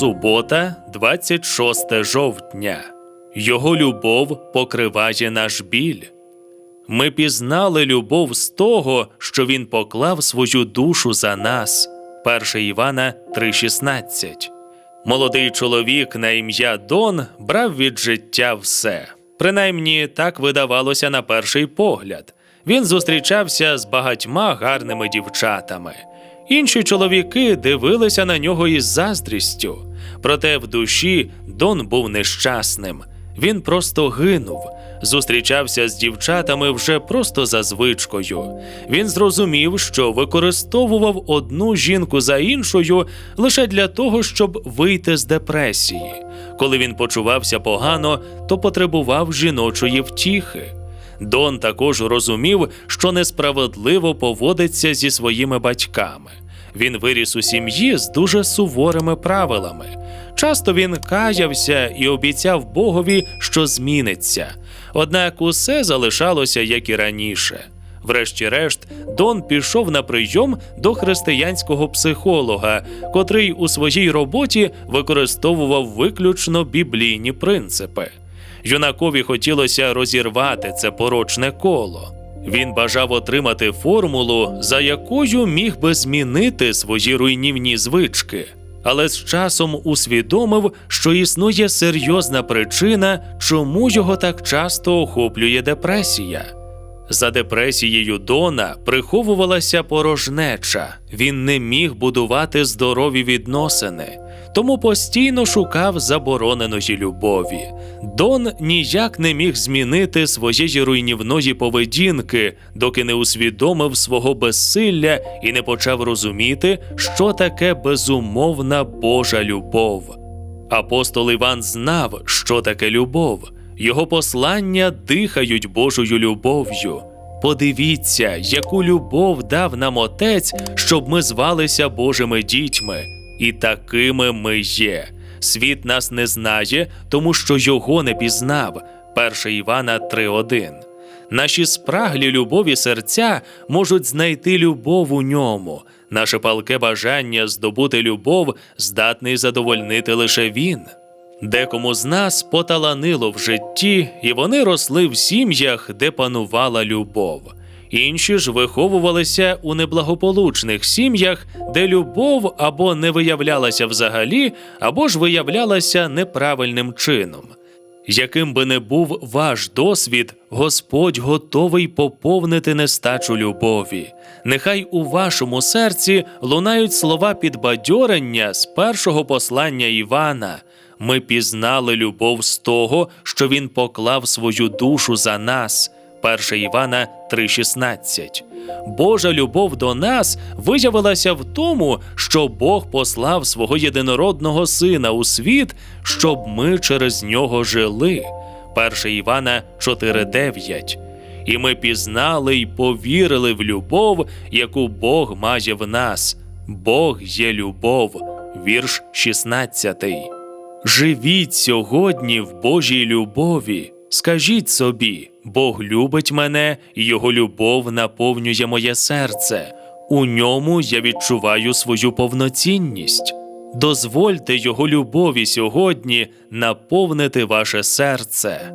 Субота, 26 жовтня. Його любов покриває наш біль. Ми пізнали любов з того, що він поклав свою душу за нас. 1 Івана 3,16. Молодий чоловік на ім'я Дон брав від життя все. Принаймні так видавалося на перший погляд. Він зустрічався з багатьма гарними дівчатами. Інші чоловіки дивилися на нього із заздрістю. Проте в душі Дон був нещасним. Він просто гинув, зустрічався з дівчатами вже просто за звичкою. Він зрозумів, що використовував одну жінку за іншою лише для того, щоб вийти з депресії. Коли він почувався погано, то потребував жіночої втіхи. Дон також розумів, що несправедливо поводиться зі своїми батьками. Він виріс у сім'ї з дуже суворими правилами. Часто він каявся і обіцяв Богові, що зміниться. Однак усе залишалося як і раніше. Врешті-решт, Дон пішов на прийом до християнського психолога, котрий у своїй роботі використовував виключно біблійні принципи. Юнакові хотілося розірвати це порочне коло. Він бажав отримати формулу, за якою міг би змінити свої руйнівні звички, але з часом усвідомив, що існує серйозна причина, чому його так часто охоплює депресія. За депресією Дона приховувалася порожнеча. Він не міг будувати здорові відносини, тому постійно шукав забороненої любові. Дон ніяк не міг змінити своєї руйнівної поведінки, доки не усвідомив свого безсилля і не почав розуміти, що таке безумовна Божа любов. Апостол Іван знав, що таке любов. Його послання дихають Божою любов'ю. Подивіться, яку любов дав нам Отець, щоб ми звалися Божими дітьми, і такими ми є. Світ нас не знає, тому що його не пізнав. 1 Івана 3.1. Наші спраглі любові серця можуть знайти любов у ньому. Наше палке бажання здобути любов здатний задовольнити лише він. Декому з нас поталанило в житті, і вони росли в сім'ях, де панувала любов. Інші ж виховувалися у неблагополучних сім'ях, де любов або не виявлялася взагалі, або ж виявлялася неправильним чином. Яким би не був ваш досвід, Господь готовий поповнити нестачу любові. Нехай у вашому серці лунають слова підбадьорення з першого послання Івана. Ми пізнали любов з того, що він поклав свою душу за нас. 1 Івана 3,16. Божа любов до нас виявилася в тому, що Бог послав свого єдинородного сина у світ, щоб ми через нього жили. 1 Івана 4,9. І ми пізнали й повірили в любов, яку Бог має в нас. Бог є любов. Вірш 16. Живіть сьогодні в Божій любові. Скажіть собі, Бог любить мене, і Його любов наповнює моє серце. У ньому я відчуваю свою повноцінність. Дозвольте Його любові сьогодні наповнити ваше серце.